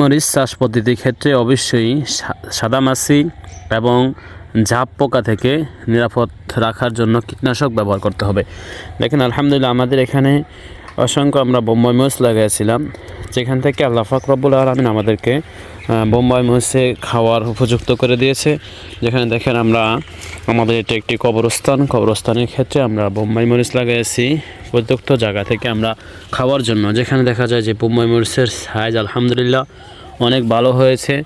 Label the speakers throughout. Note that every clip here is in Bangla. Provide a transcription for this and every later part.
Speaker 1: মরিচ চাষ পদ্ধতির ক্ষেত্রে অবশ্যই সাদামাছি এবং ঝাপ পোকা থেকে নিরাপদ রাখার জন্য কীটনাশক ব্যবহার করতে হবে। দেখেন, আলহামদুলিল্লাহ আমাদের এখানে অসংখ্য আমরা বোম্বাই মরিচ লাগাইছিলাম, যেখান থেকে আল্লাহ ফাকরবুল আলমিন আমাদেরকে বোম্বাই মরিচে খাওয়ার উপযুক্ত করে দিয়েছে। যেখানে দেখেন আমরা, আমাদের এটা একটি কবরস্থান। কবরস্থানের ক্ষেত্রে আমরা বোম্বাই মরিচ লাগাইছি। প্রত্যুক্ত জায়গা থেকে আমরা খাওয়ার জন্য। যেখানে দেখা যায় যে বোম্বাই মরিচের সাইজ আলহামদুলিল্লাহ অনেক ভালো হয়েছে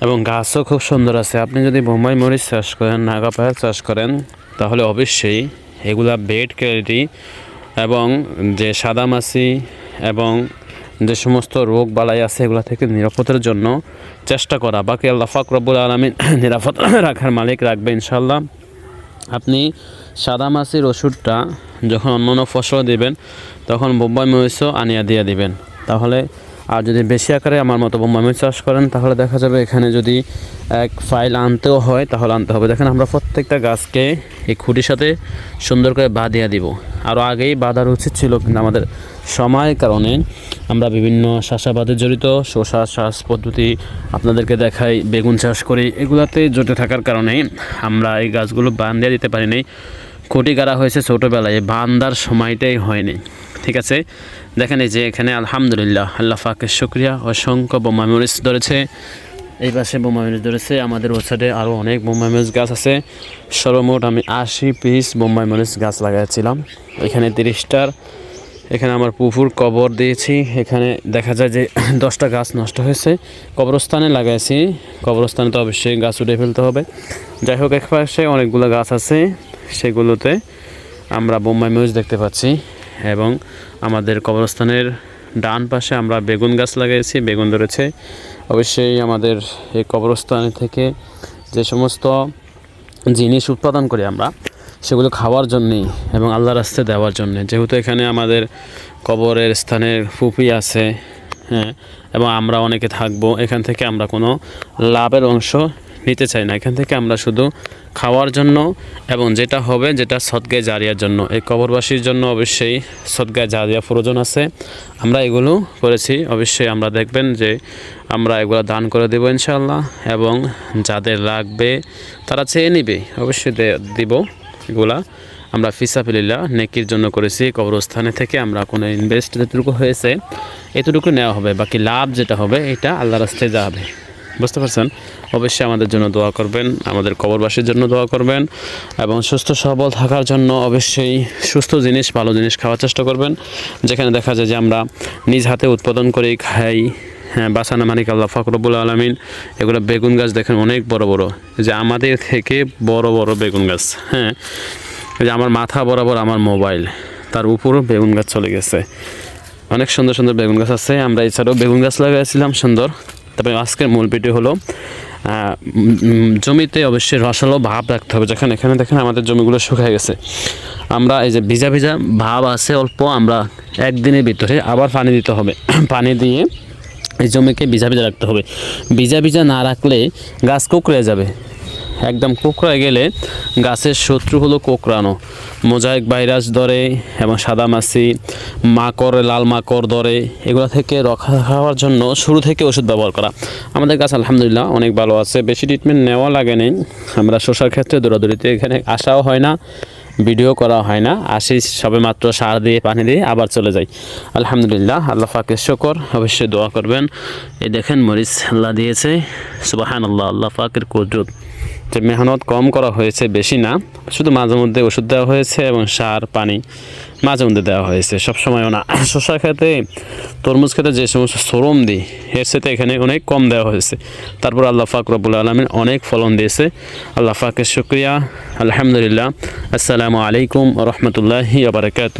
Speaker 1: এবং গাছও খুব সুন্দর আছে। আপনি যদি বোম্বাই মরিচ চাষ করেন, নাগা পাহাড় চাষ করেন, তাহলে অবশ্যই এগুলা বেড কোয়ালিটি এবং যে সাদামাছি এবং যে সমস্ত রোগ বালাই আছে এগুলো থেকে নিরাপদের জন্য চেষ্টা করা। বাকি আল্লাহ ফাকরবুল আলমিন নিরাপদ রাখার মালিক রাখবে ইনশাল্লাহ আপনি সাদা মাছির ওষুধটা যখন অন্য অন্য ফসল দিবেন, তখন বোম্বাই মরিচও আনিয়া দিয়ে দিবেন। তাহলে আর যদি বেশি আকারে আমার মতো বোম্বাই মরিচ চাষ করেন, তাহলে দেখা যাবে এখানে যদি এক ফাইল আনতেও হয়, তাহলে আনতে হবে। দেখেন আমরা প্রত্যেকটা গাছকে এই খুঁটির সাথে সুন্দর করে বাঁধিয়ে দিব। আরও আগেই বাঁধার উচিত ছিল, কিন্তু আমাদের সময়ের কারণে আমরা বিভিন্ন চাষাবাদে জড়িত, শসা, চাষ পদ্ধতি আপনাদেরকে দেখাই, বেগুন চাষ করি, এগুলাতে জটে থাকার কারণে আমরা এই গাছগুলো বান্ধিয়ে দিতে পারিনি। খুঁটি গাড়া হয়েছে ছোটোবেলায় বান্দার সময়টাই হয়নি। ঠিক আছে? দেখেন এই যে এখানে আলহামদুলিল্লাহ, আল্লাহ ফাকের শুক্রিয়া, অসংখ্য বোমা মরিচ ধরেছে। এই পাশে বোমা মরিচ ধরেছে, আমাদের ও সাইডে আরও অনেক বোম্বাই মরিচ গাছ আছে। সর্বমোট আমি আশি পিস বোম্বাই মরিচ গাছ লাগাইছিলাম। এখানে তিরিশটার এখানে আমার পুকুর কবর দিয়েছি। এখানে দেখা যায় যে দশটা গাছ নষ্ট হয়েছে। কবরস্থানে লাগাইছি। কবরস্থানে তো অবশ্যই গাছ উঠে ফেলতে হবে। যাই হোক এক পাশে অনেকগুলো গাছ আছে। সেগুলোতে আমরা বোম্বাই মরিচ দেখতে পাচ্ছি এবং আমাদের কবরস্থানের ডান পাশে আমরা বেগুন গাছ লাগাইছি। বেগুন ধরেছে। অবশ্যই আমাদের এই কবরস্থান থেকে যে সমস্ত জিনিস উৎপাদন করি আমরা সেগুলো খাওয়ার জন্যেই এবং আল্লাহ রাস্তায় দেওয়ার জন্যে। যেহেতু এখানে আমাদের কবরের স্থানের ফুপি আছে হ্যাঁ এবং আমরা অনেকে থাকব, এখান থেকে আমরা কোনো লাভের অংশ নিতে চাই না। এখান থেকে আমরা শুধু খাওয়ার জন্য এবং যেটা হবে যেটা সদগায় জারিয়ার জন্য। এই কবরবাসীর জন্য অবশ্যই সদগায় জারিয়া প্রয়োজন আছে। আমরা এগুলো করেছি। অবশ্যই আমরা দেখবেন যে আমরা এগুলো দান করে দেবো ইনশাল্লাহ এবং যাদের লাগবে তারা চেয়ে নিবে। অবশ্যই দিব। এগুলা আমরা ফিসাফিল্লা নেকির জন্য করেছি, কবরস্থানে থেকে আমরা কোনো ইনভেস্ট যেটুকু হয়েছে, এতটুকু নেওয়া হবে। বাকি লাভ যেটা হবে, এটা আল্লাহ রাস্তায় যাবে বুঝতে পারছেন? অবশ্যই আমাদের জন্য দোয়া করবেন, আমাদের কবরবাসীর জন্য দোয়া করবেন, এবং সুস্থ, সবল থাকার জন্য অবশ্যই সুস্থ জিনিস, ভালো জিনিস খাওয়ার চেষ্টা করবেন। যেখানে দেখা যায় যে আমরা নিজ হাতে উৎপাদন করেই খাই। হ্যাঁ বাসানা মানিক আল্লাহ, ফকরবুল আলমিন। এগুলো বেগুন গাছ দেখেন, অনেক বড় বড়। যে আমাদের থেকে বড় বড় বেগুন গাছ হ্যাঁ। যে আমার মাথা বরাবর আমার মোবাইল, তার উপরও বেগুন গাছ চলে গেছে। অনেক সুন্দর সুন্দর বেগুন গাছ আছে, আমরা এছাড়াও বেগুন গাছ লাগাইছিলাম, সুন্দর। তবে আজকের মূল ভিডিও হলো জমিতে অবশ্যই রসালো ভাব রাখতে হবে। যেখানে এখানে দেখেন আমাদের জমিগুলো শুকিয়ে গেছে। আমরা এই যে ভিজা ভিজা ভাব আছে, অল্প আমরা একদিনের ভিতরে আবার পানি দিতে হবে। পানি দিয়ে এই জমিকে ভিজা ভিজা রাখতে হবে। ভিজা ভিজা না রাখলে গাছ কুকড়ে যাবে। একদম কোকড়ায় গেলে গাছের শত্রু হলো কোকড়ানো। মোজাইক ভাইরাস ধরে এবং সাদা সাদামাছি মাকড়, লাল মাকড় ধরে এগুলো থেকে রক্ষা খাওয়ার জন্য শুরু থেকে ওষুধ ব্যবহার করা। আমাদের গাছ আলহামদুলিল্লাহ অনেক ভালো আছে। বেশি ট্রিটমেন্ট নেওয়া লাগে নেই। আমরা শসার ক্ষেত্রে দৌড়াদৌড়িতে এখানে আসাও হয় না। ভিডিও করা হয় না। আসি সবে মাত্র সার দিয়ে, পানি দিয়ে আবার চলে যাই। আলহামদুলিল্লাহ, আল্লাহ পাকের শকর। অবশ্যই দোয়া করবেন। এই দেখেন মরিচ আল্লাহ দিয়েছে। সুবাহান আল্লাহ আল্লাহ পাকের কুদরত। যে মেহনত কম করা হয়েছে বেশি না, শুধু মাঝে মধ্যে ওষুধ দেওয়া হয়েছে এবং সার, পানি মাঝে মধ্যে দেওয়া হয়েছে। সব সময়ও না। শশা খেতে, তরমুজ খেতে যে সমস্ত শ্রম দিই, এর সাথে এখানে অনেক কম দেওয়া হয়েছে। তারপর আল্লাহ ফাক রবুল আলমিন অনেক ফলন দিয়েছে। আল্লাহ ফাকের শুক্রিয়া। আলহামদুলিল্লাহ। আসসালামু আলাইকুম রহমতুল্লাহি আবরকাত